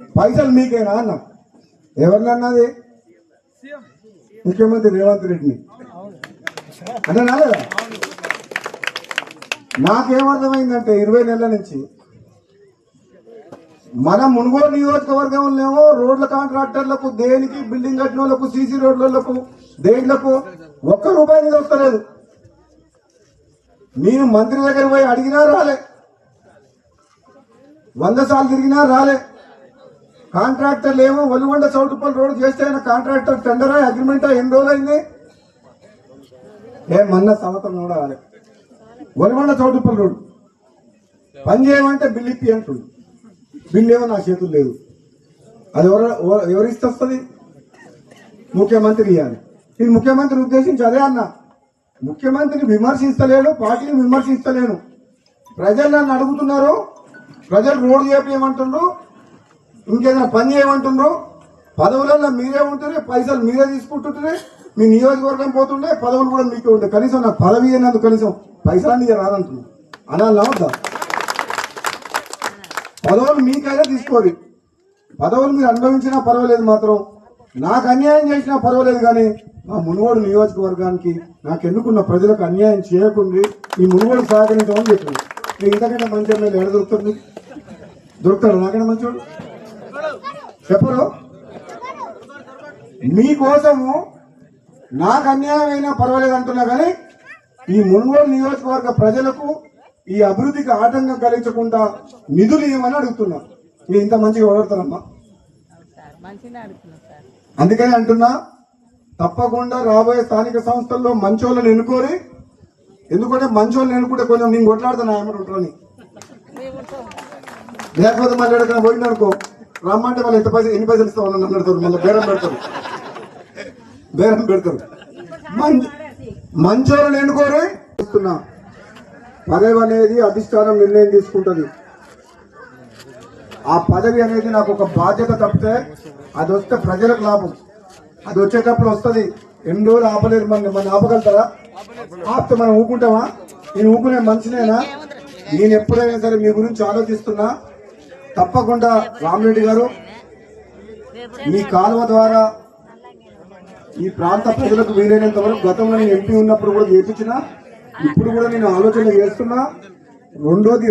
పైసలు మీకేనా అన్న? ఎవరినన్నది? ముఖ్యమంత్రి రేవంత్ రెడ్డిని. అంటే నాలేదా నాకేమర్థమైందంటే ఇరవై నెలల నుంచి మన మునుగోలు నియోజకవర్గంలో రోడ్ల కాంట్రాక్టర్లకు దేనికి బిల్డింగ్ కట్టిన వాళ్ళకు సీసీ రోడ్లకు దేంట్లకు ఒక్క రూపాయి మీద వస్తలేదు. నేను మంత్రి దగ్గర పోయి అడిగినా రాలే. వంద సార్లు తిరిగినా రాలే. కాంట్రాక్టర్లు ఏమో ఒలిగొండ చౌటుపల్లి రోడ్ చేస్తే ఆయన కాంట్రాక్టర్ టెండరా అగ్రిమెంటా ఎన్ని రోజులైంది? అయింది ఏ మొన్న సంవత్సరం కూడా రాలే. ఒలిగొండ చౌటుపల్లి రోడ్. పని చేయమంటే బిల్ ఇప్పి అంటుడు. బిల్ ఏమో నా చేతులు లేవు. అది ఎవరు ఎవరిస్తొస్తుంది ఎవరిస్తే వస్తుంది? ముఖ్యమంత్రి ఇవ్వాలి నేను ముఖ్యమంత్రి ఉద్దేశించి అదే అన్న. ముఖ్యమంత్రిని విమర్శిస్తలేను పార్టీని విమర్శిస్తలేను ప్రజలు నన్ను అడుగుతున్నారు ప్రజలు రోడ్డు చేయమంటుండ్రు ఇంకేదైనా పని చేయమంటుండ్రు? పదవులలో మీరే ఉంటుండే పైసలు మీరే తీసుకుంటుంటే మీ నియోజకవర్గం పోతుండే పదవులు కూడా మీకే ఉండే. కనీసం నాకు పదవి అయినందుకు కనీసం పైసలు రాదంటున్నాను అనాలి వద్దా. పదవులు మీకైనా తీసుకోరు పదవులు మీరు అనుభవించినా పర్వాలేదు మాత్రం. నాకు అన్యాయం చేసినా పర్వాలేదు కానీ మా మునుగోడు నియోజకవర్గానికి నాకు ఎన్నుకున్న ప్రజలకు అన్యాయం చేయకుండా ఈ మునుగోడు సహకరించమని చెప్పింది మీకు ఇంతకంటే మంచి ఎమ్మెల్యే ఎక్కడ దొరుకుతుంది దొరుకుతాడు నాకంటే మంచివాడు చెప్పరు? మీకోసము నాకు అన్యాయం అయినా పర్వాలేదు అంటున్నా కానీ ఈ మునుగోలు నియోజకవర్గ ప్రజలకు ఈ అభివృద్ధికి ఆటంకం కలిగించకుండా నిధులు ఇవ్వమని అడుగుతున్నా. మీరు ఇంత మంచిగా ఓడతారమ్మా అందుకని అంటున్నా తప్పకుండా రాబోయే స్థానిక సంస్థల్లో మంచోళ్ళని ఎన్నుకోరి ఎందుకంటే మంచోళ్ళని ఎన్నుకుంటే కొంచెం నేను కొట్లాడుతున్నా ఆమె ఉంటారని లేకపోతే మళ్ళీ ఎక్కడికైనా పోయిందనుకో రమ్మంటే వాళ్ళు ఎంత పైసలు ఎన్ని పైసలు ఇస్తావు? అని అడుగుతారు. మళ్ళీ బేరం పెడతారు. బేరం పెడతారు. మం- మంచోళ్ళని ఎన్నుకోరి ఇస్తున్నా. పదవి అనేది అధిష్టానం నిర్ణయం తీసుకుంటుంది. ఆ పదవి అనేది నాకు ఒక బాధ్యత తప్పితే అది వస్తే ప్రజలకు లాభం. అది వచ్చేటప్పుడు వస్తుంది. ఎన్ని రోజులు ఆపలేరు మన మన ఆపగలుగుతారా? ఆపితే మనం ఊకుంటామా నేను ఊకునే మనిషినేనా? నేను ఎప్పుడైనా సరే మీ గురించి ఆలోచిస్తున్నా. తప్పకుండా రామరెడ్డి గారు మీ కాలువ ద్వారా ఈ ప్రాంత ప్రజలకు వీలైనంత వరకు గతంలో నేను ఎంపీ ఉన్నప్పుడు కూడా చేపించిన ఇప్పుడు కూడా నేను ఆలోచన చేస్తున్నా. రెండోది